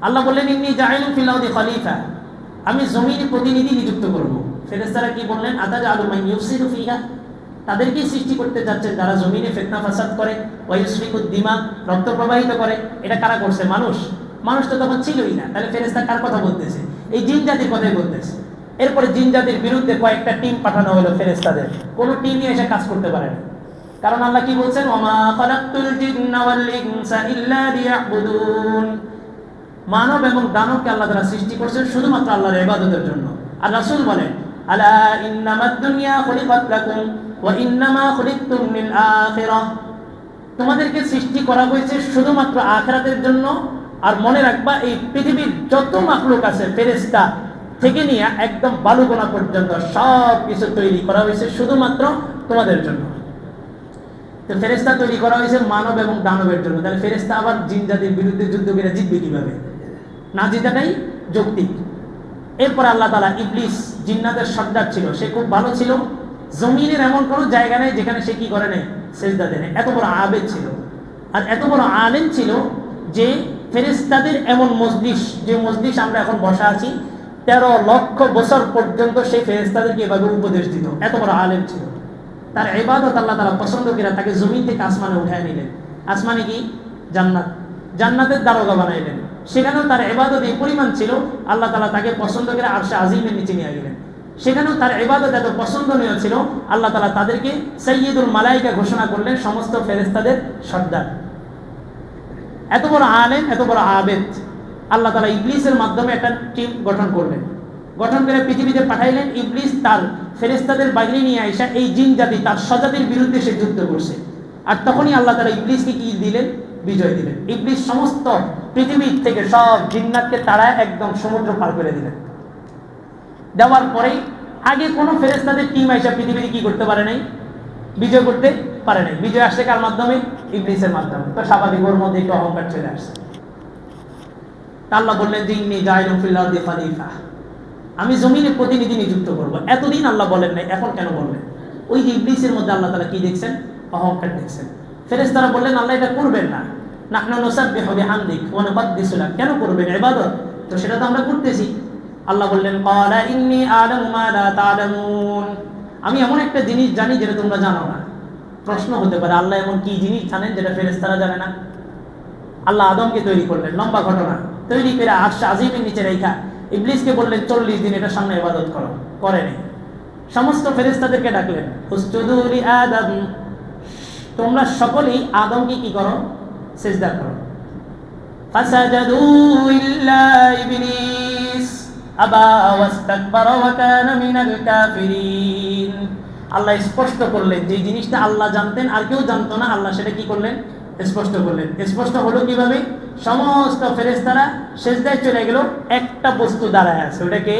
আল্লাহ বললেন, ইন্নি জাহিলু ফিলাউদি খলিফা। আমি জমিনে প্রতিনিধি নিযুক্ত করব। ফেরেস্তারা কি বললেন, আতাজ আলু মাই ইউসিরু ফিহা? তাদেরকেই সৃষ্টি করতে যাচ্ছেন। যারা জমিনে ফেতনা ফাসাদ করে দিমা, রক্ত প্রবাহিত করে। এটা কারা করছে? মানুষ। মানুষ তো তখন ছিলই না। তাহলে ফেরেস্তা কার কথা বলতেছে? এই জিন জাতির কথাই বলতেছে। এরপরে জিন জাতির বিরুদ্ধে কয়েকটা টিম পাঠানো হলো ফেরেস্তাদের কোনো টিমই এসে কাজ করতে পারে না। কারণ আল্লাহ কি বলছেন? ওমা খালাকতুল জিন্না ওয়াল ইনসা ইল্লা লিয়াবুদুন। মানব এবং দানবকে আল্লাহ তারা সৃষ্টি করছেন শুধুমাত্র আল্লাহর ইবাদতের জন্য। আর রাসূল বলেন, আলা ইন্নামাদ দুনিয়া খুলিকাত লাকুম ওয়া ইন্নামা খুলিকতুম লিল আখিরাহ। তোমাদেরকে সৃষ্টি করা হয়েছে শুধুমাত্র জন্য। আর মনে রাখবা, এই পৃথিবীর যত আছে থেকে নিয়ে একদম বালুকোনা পর্যন্ত সব কিছু তৈরি করা হয়েছে শুধুমাত্র তোমাদের জন্য। তো ফেরেস্তা তৈরি করা হয়েছে মানব এবং দানবের জন্য। তাহলে ফেরেস্তা আবার জিন জাতির বিরুদ্ধে যুদ্ধ করে জিতবে কীভাবে? না জিতাটাই যৌক্তিক। এরপর আল্লাহ তালা ইবলিস জিন্নাদের সর্দার ছিল, সে খুব ভালো ছিল। জমিনের এমন কোনো জায়গা নেই যেখানে সে কি করে নেই? সেজদা দেনে এত বড় আবেদ ছিল। আর এত বড় আলেম ছিল যে ফেরেস্তাদের এমন মজলিস, যে মজলিস আমরা এখন বসা আছি, তেরো লক্ষ বছর পর্যন্ত সেই ফেরেস্তাদেরকে এভাবে উপদেশ দিত। এত বড় আলেম ছিল। তার এবাদত আল্লাহ তালা পছন্দ করে তাকে জমিন থেকে আসমানে উঠায় নিলেন। আসমানে কি? জান্নাত। জান্নাতের দারোগা বানাইলেন। সেখানেও তার এবাদত এই পরিমাণ ছিল, আল্লাহ তালা তাকে পছন্দ করে আরশে আজিমের নিচে নিয়ে গেলেন। সেখানেও তার এবাদত এত পছন্দনীয় ছিল, আল্লাহ তালা তাদেরকে সৈয়দুল মালাইকা ঘোষণা করলেন সমস্ত ফেরেস্তাদের সর্দার। এত বড় আলেম, এত বড় আবেদ, আল্লাহ তালা ইবলিসের মাধ্যমে একটা টিম গঠন করলেন। গঠন করে পৃথিবীতে পাঠাইলেন, ইবলিস তার ফেরেস্তাদের বাহিনী নিয়ে আসা এই জিন জাতি তার স্বজাতির বিরুদ্ধে সে যুদ্ধ করছে। আর তখনই আল্লাহ তালা ইবলিসকে কি দিলেন? বিজয় দিলেন ইবলিস সমস্ত পৃথিবীর থেকে সব জিন্নাতকে তাড়ায় একদম সমুদ্র পার করে দিলেন দেওয়ার পরেই আগে কোনো ফেরেস্তাদের টিম আইসা পৃথিবীতে কি করতে পারে নাই? বিজয় করতে পারে নাই। বিজয় আসছে কার মাধ্যমে? ইবলিসের মাধ্যমে। তো স্বাভাবিক ওর মধ্যে একটু অহংকার চলে আসছে। আল্লাহ বললেন আমি জমিনে প্রতিনিধি নিযুক্ত করব। এতদিন আল্লাহ বলেন নাই, এখন কেন বললেন ওই যে ইবলিসের মধ্যে আল্লাহ তালা কি দেখছেন? অহংকার দেখছেন। ফেরেশতারা বললেন, আল্লাহ এটা করবেন না। কেন তো সেটা তো আমরা করতেছি। বললেন আমি এমন একটা জিনিস জানি যেটা তোমরা জানো না। প্রশ্ন হতে পারে, আল্লাহ এমন কি জিনিস জানেন যেটা ফেরেশতারা জানে না? আল্লাহ আদমকে তৈরি করলেন, লম্বা ঘটনা। তৈরি করে আরশ আজিমের নিচে রেখা। ইবলিসকে বললেন, চল্লিশ দিন এটা সামনে ইবাদত করো করেনি সমস্ত ফেরেশতাদেরকে ডাকলেন তোমরা সকলেই আদমকে কি করো? সেজদা করো। আল্লাহ স্পষ্ট করলেন, যে জিনিসটা আল্লাহ জানতেন আর কেউ জানতো না, আল্লাহ সেটা কি করলেন? স্পষ্ট করলেন। স্পষ্ট হলো কীভাবে? সমস্ত ফেরেশতারা সেজদায় চলে গেল, একটা বস্তু দাঁড়ায় আছে, ওটাকে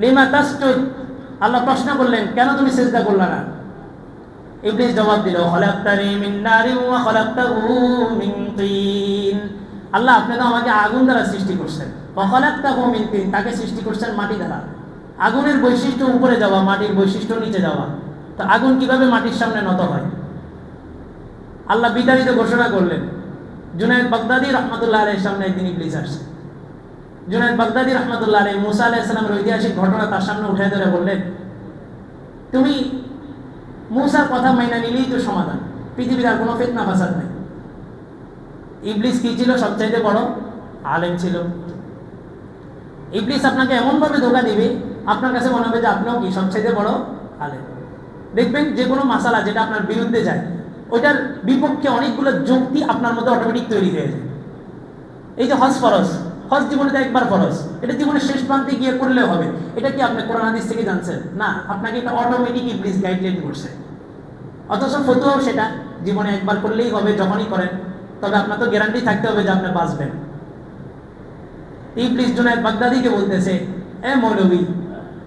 লিমা তাসজুদ, আল্লাহ প্রশ্ন করলেন, কেন তুমি সেজদা করলা না? ইবলিস জবাব দিল, খলাকতানি মিন নারিন ওয়া খলাকতাহু মিন তিন। আল্লাহ, আপনি তো আমাকে আগুন দ্বারা সৃষ্টি করছেন। ওয়া খলাকতাহু মিন তিন। তাকে সৃষ্টি করছেন মাটি দ্বারা। আগুনের বৈশিষ্ট্য উপরে যাওয়া, মাটির বৈশিষ্ট্য নিচে যাওয়া। তো আগুন কীভাবে মাটির সামনে নত হয়? আল্লাহ বিতাড়িত ঘোষণা করলেন, জুনায়দ বাগদাদি রহমতুল্লাহ আলের সামনে একদিন ইবলিস আসছে। জুনায়দ বাগদাদি রহমতুল্লাহ আলী মুসা আলাহ ঐতিহাসিক ঘটনা তার সামনে উঠে ধরে বললেন, তুমি মুসার কথা মাইনা নিলেই তো সমাধান। পৃথিবীর আর কোনো ফেতনা ফাসাদ নেই। ইবলিস কি ছিল? সবচাইতে বড় আলেম ছিল। ইবলিস আপনাকে এমনভাবে ধোকা দিবে, আপনার কাছে মনে হবে যে আপনিও কি সবচাইতে বড় আলেম। দেখবেন যে কোনো মাসালা যেটা আপনার বিরুদ্ধে যায়, ওইটার বিপক্ষে অনেকগুলো যুক্তি আপনার মধ্যে অটোমেটিক তৈরি হয়ে যায়। এই যে হজ ফরজ হজ জীবনে তো একবার ফরজ। এটা জীবনের শেষ প্রান্তে গিয়ে করলেও হবে। এটা কি আপনি কোরআন হাদিস থেকে জানছেন? না, আপনাকে এটা অটোমেটিক ইবলিস গাইডলাইন করছে অথচ ফতুয়াও সেটা। জীবনে একবার করলেই হবে, যখনই করেন। তবে আপনার তো গ্যারান্টি থাকতে হবে যে আপনি বাঁচবেন। ইবলিস জুনায়দ বাগদাদিকে বলতেছে, এ মৌলবী,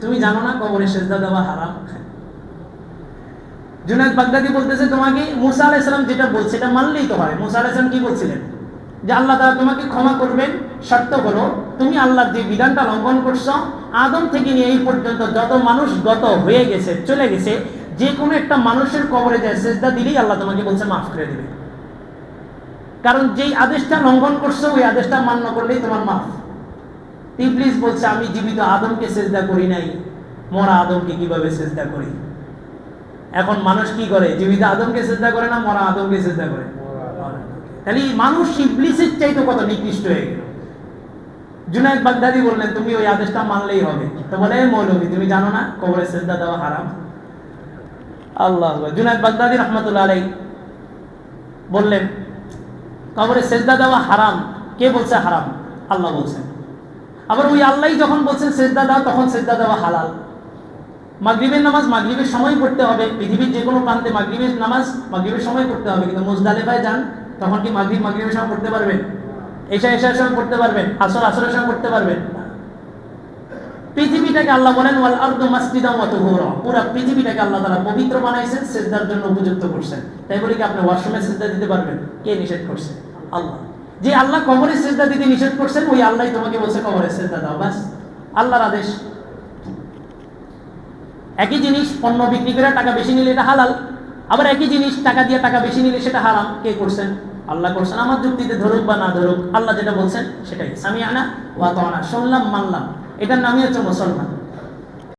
তুমি জানো না কবরে সেজদা দেওয়া হারাম? জুনায়দ বাগদাদি বলতেছে তোমাকে, মুসা আলাইসালাম যেটা বলছে, এটা মানলেই তো হয়। মুসা আলাইসালাম কি বলছিলেন? যে আল্লাহ তারা তোমাকে ক্ষমা করবেন, শর্ত হলো তুমি আল্লাহর যে বিধানটা লঙ্ঘন করছ, আদম থেকে নিয়ে এই পর্যন্ত যত মানুষ গত হয়ে গেছে, চলে গেছে, যে কোনো একটা মানুষের কবরে যায়, সেজদা দিলেই আল্লাহ তোমাকে বলছে, মাফ করে দেবে। কারণ যেই আদেশটা লঙ্ঘন করছ, ওই আদেশটা মান্য করলেই তোমার মাফ। ইবলিস বলছে, আমি জীবিত আদমকে সেজদা করি নাই, মরা আদমকে কীভাবে সেজদা করি? এখন মানুষ কি করে? জীবিত আদমকে সেজদা করে না মরা আদমকে সেজদা করে? তাহলে এই মানুষ ইবলিসের চাইতে কত নিকৃষ্ট হয়ে গেল? জুনায়দ বাগদাদি বললেন, তুমি ওই আদেশটা মানলেই হবে। তো বলে "এই মৌলভী তুমি জানো না কবরে সেজদা দেওয়া হারাম? আল্লাহ। জুনায়দ বাগদাদি রহমতুল্লাহ আলাই বললেন, কবরে সেজদা দেওয়া হারাম। কে বলছে হারাম? আল্লাহ বলছেন। আবার ওই আল্লাহ যখন বলছেন সেজদা দাও, তখন সেজদা দেওয়া হালাল। মাগরিবের নামাজ মাগরিবের সময় পড়তে হবে। পৃথিবীর যে কোনো প্রান্তে মাগরিবের নামাজ মাগরিবের সময় পড়তে হবে। কিন্তু মুজদালেফায় যান তখন কি মাগরিব, মাগরিবের সময় পড়তে পারবেন এশা, এশার সময় পড়তে পারবেন আসর, আসরের সময় পড়তে পারবেন পৃথিবীটাকে আল্লাহ বলেন, ওয়াল আরদু মাসজিদাম ওয়া তুহুরা। পুরো পৃথিবীটাকে আল্লাহ তাআলা পবিত্র বানাইছেন, সিজদার জন্য উপযুক্ত করছেন। তাই বলে কি, আপনি ওয়াশরুমে সিজদা দিতে পারবেন? কে নিষেধ করছে? আল্লাহ। যে আল্লাহ কবরে সিজদা দিতে নিষেধ করছেন, ওই আল্লাহই তোমাকে বলছে, কবরে সিজদা দাও, বাস। আল্লাহর আদেশ। একই জিনিস, পণ্য বিক্রি করে টাকা বেশি নিলে এটা হালাল। আবার একই জিনিস, টাকা দিয়ে টাকা বেশি নিলে সেটা হারাম। কে করছেন? আল্লাহ করছেন আমার যুক্তিতে ধরুক বা না ধরুক, আল্লাহ যেটা বলছেন সেটাই। সামি আনা ওয়া তো শুনলাম, মানলাম। এটার নামই হচ্ছে মুসলমান।